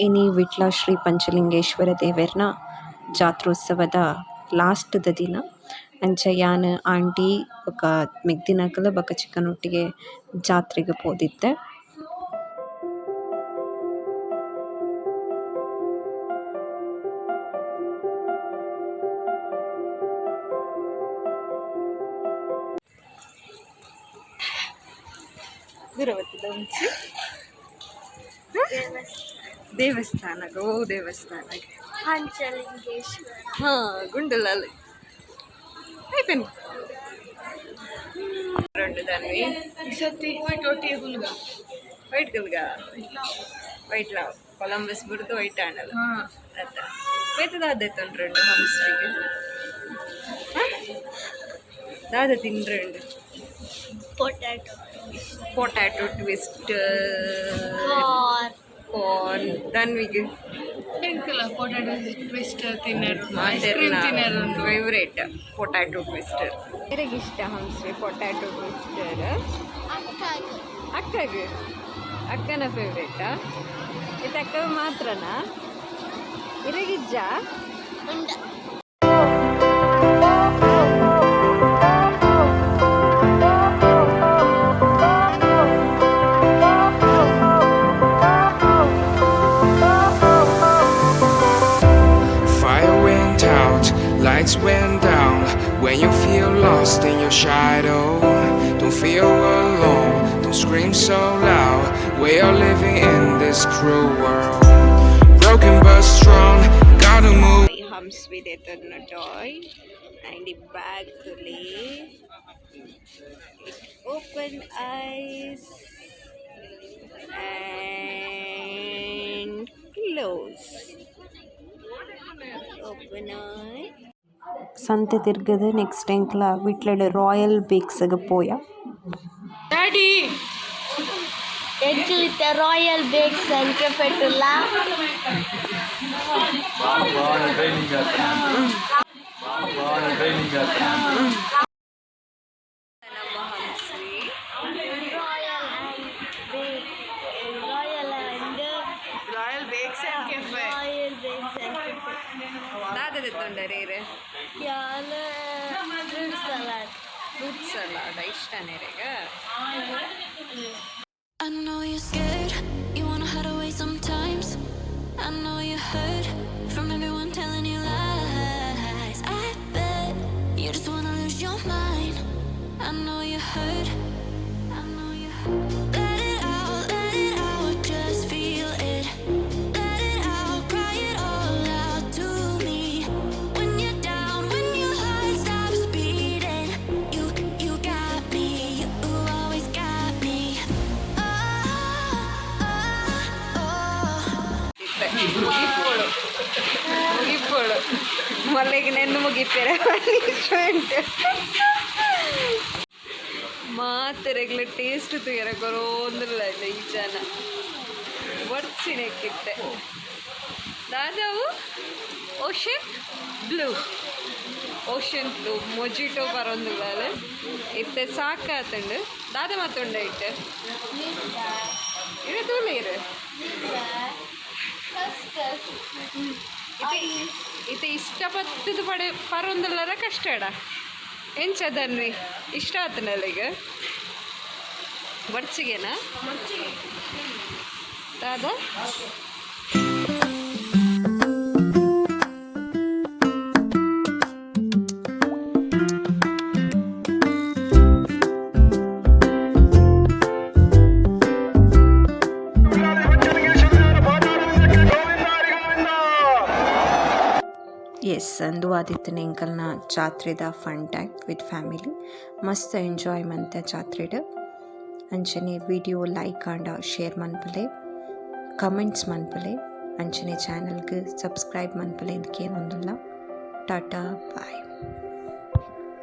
ಇನಿ ವಿಟ್ಲ ಶ್ರೀ ಪಂಚಲಿಂಗೇಶ್ವರ ದೇವೆರ್ನ ಜಾತ್ರೋತ್ಸವದ ಲಾಸ್ಟ್‌ದ ದಿನ ಅಂಚ ಯಾನ್ ಆಂಟಿ ಬೊಕ ಮಿಗ್ದಿನಕುಲು ಬೊಕ ಚಿಕ್ಕನೊಟ್ಟಿಗೆ ಜಾತ್ರೆಗೆ ಪೋದಿತ್ತೆ ಬರ್ತದ ಒಂಚೂರು? ದೇವಸ್ಥಾನಗ್ ಓ ದೇವಸ್ಥಾನಗ್ ಪಂಚಲಿಂಗೇಶ್ವರ ಹಾ ಗುಂಡುಲಾಲ್ అయిపోయింది రెండు దాన్ని వైట్ కలుగా వైట్ రావు కొలంబస్ బుడత వైట్ ఆండల్ ಅದ ಬೇತ ದಾದೈತೊಂಡು రెండు ಹಂಸ್ವಿಗೆ ದಾದ ತಿಂಡ್ರೆಂಡು potato potato potato twist corn ತನ್ವಿಗೆ എനിക്കല്ല പൊട്ടാറ്റോ ട്വിസ്റ്റ് തിന്നാറുണ്ട് ഐസ്ക്രീം തിന്നാറുണ്ട് ഫേവറേറ്റ് പൊട്ടാറ്റോ ട്വിസ്റ്റ് എനിക്ക് ഇഷ്ടം ഹംസി പൊട്ടാറ്റോ ട്വിസ്റ്റ് അക്കಗೆ ಅಕ್ಕನ ಫೇವ್ರೇಟ ಇದು ಅಕ್ಕ ಮಾತ್ರನಾ ಇರಗಿಜ್ಜ ಉಂಟ lights went down. When you feel lost in your shadow Don't feel alone, don't scream so loud. We are living in this cruel world. Broken but strong, gotta move. It ito na joy and hindi bag tuli It open eyes and close. Open eye ಸಂತೆ ತಿರ್ಗದ next ಎಂಕ್ಲ ವಿಟ್ಲಡ್ royal ಬೇಕ್ಸ್ಗೆ ಪೋಯ daddy ಎಗ್ಲಿತ royal bakes ಅಂಕೆ ಪೆಟ್ಟುಲ್ಲ ನಮ್ಮ ಹಂಸ್ವಿ royal and bake royal and royal bakes and cafe royal bakes ಅಂಕೆ ದಾದದ ತೊಂಡರೇರೆ ಯಾನ fruit salad fruit salad ಇಷ್ಟನೇ ರೀಗ I know you're scared, you wanna hide away sometimes. I know you hurt from everyone telling you lies. I bet you just wanna lose your mind. I know you hurt, I know you hurt. ಮುಗಿಪ್ಪೋಳು ಮುಗಿಪ್ಪೋಳು ಮಲ್ಲಿಗೆ ನೆನ್ನು ಮುಗಿಪ್ಪೇರೆ ಮಾತು regular taste ತುಯರ ಗೊರೋಂದಿಲ್ಲ ಈ ಜನ ಬರ್ಚಿನಕ್ಕಿತ್ತೆ ದಾದಾವು ocean blue ocean blue mojito ಬರೋಂದಿಲ್ಲ ಇತ್ತೆ ಸಾಕಾತಂಡು ದಾದ ಮಾತುಂಡ ಇಟ್ಟೆ ಇದು ತೂಲೇರು ಇದು ಇದು ಇಷ್ಟಪಟ್ಟಿದ್ದು ಪಡೆ ಪರೊಂದಲ್ಲರ ಕಷ್ಟಡ ಎಂಚದನ್ರಿ ಇಷ್ಟ ಆತ ಈಗ? ಬಡ್ಸಿಗೆನಾ? ದಾದ ಎಸ್ ಅಂದು ಆದಿತ್ಯನ ಎಂಕಲ್ನ ಜಾತ್ರೆದ ಫನ್ ಟೈಮ್ ವಿತ್ ಫ್ಯಾಮಿಲಿ ಮಸ್ತ್ ಎಂಜಾಯ್ ಮಂತೆ ಜಾತ್ರೆಡ್ ಅಂಚನೆ ವಿಡಿಯೋ ಲೈಕ್ ಆಂಡ ಶೇರ್ ಮನ್ಪಲೆ ಕಮೆಂಟ್ಸ್ ಮನ್ಪಲೆ ಅಂಚನೆ ಚಾನಲ್ಗೆ ಸಬ್ಸ್ಕ್ರೈಬ್ ಮನ್ಪಲೆ ಇದಕ್ಕೇನೊಂದಿಲ್ಲ ಟಾಟಾ ಬಾಯ್